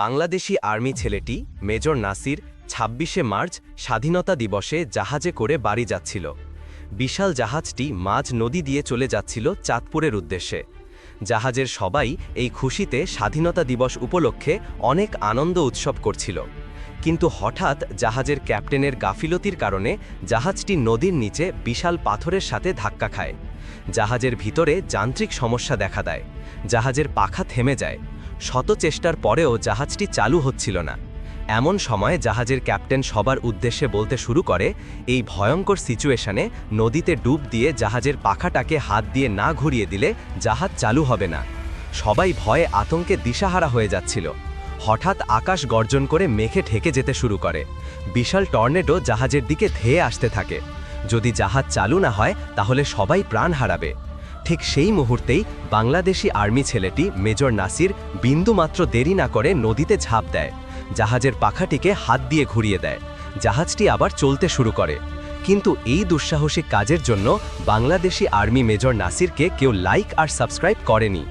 Bangladeshi army ছেলেটি, major Nasir, ছাব্বিশে March স্বাধীনতা দিবসে জাহাজে করে বাড়ি যাচ্ছিল। বিশাল জাহাজটি মাঝ নদী দিয়ে চলে যাচ্ছিল চাঁদপুরের উদ্দেশ্যে। জাহাজের সবাই এই খুশিতে স্বাধীনতা দিবস উপলক্ষে অনেক আনন্দ উৎসব করছিল। কিন্তু হঠাৎ জাহাজের ক্যাপ্টেনের গাফিলতির কারণে জাহাজটি নদীর নিচে বিশাল পাথরের সাথে ধাক্কা খায়। জাহাজের ভিতরে যান্ত্রিক সমস্যা দেখা দেয়। জাহাজের পাখা থেমে যায়। শত চেষ্টার পরেও জাহাজটি চালু হচ্ছিল না। এমন সময় জাহাজের ক্যাপ্টেন সবার উদ্দেশ্যে বলতে শুরু করে, এই ভয়ঙ্কর সিচুয়েশনে নদীতে ডুব দিয়ে জাহাজের পাখাটাকে হাত দিয়ে না ঘুরিয়ে দিলে জাহাজ চালু হবে না। সবাই ভয়ে আতঙ্কে দিশাহারা হয়ে যাচ্ছিল। হঠাৎ আকাশ গর্জন করে মেঘে ঠেকে যেতে শুরু করে। বিশাল টর্নেডো জাহাজের দিকে ধেয়ে আসতে থাকে। যদি জাহাজ চালু না হয়, তাহলে সবাই প্রাণ হারাবে। ঠিক সেই মুহূর্তেই বাংলাদেশি আর্মি ছেলেটি মেজর নাসির বিন্দুমাত্র দেরি না করে নদীতে ঝাঁপ দেয়। জাহাজের পাখাটিকে হাত দিয়ে ঘুরিয়ে দেয়। জাহাজটি আবার চলতে শুরু করে। কিন্তু এই দুঃসাহসিক কাজের জন্য বাংলাদেশি আর্মি মেজর নাসিরকে কেউ লাইক আর সাবস্ক্রাইব করেনি।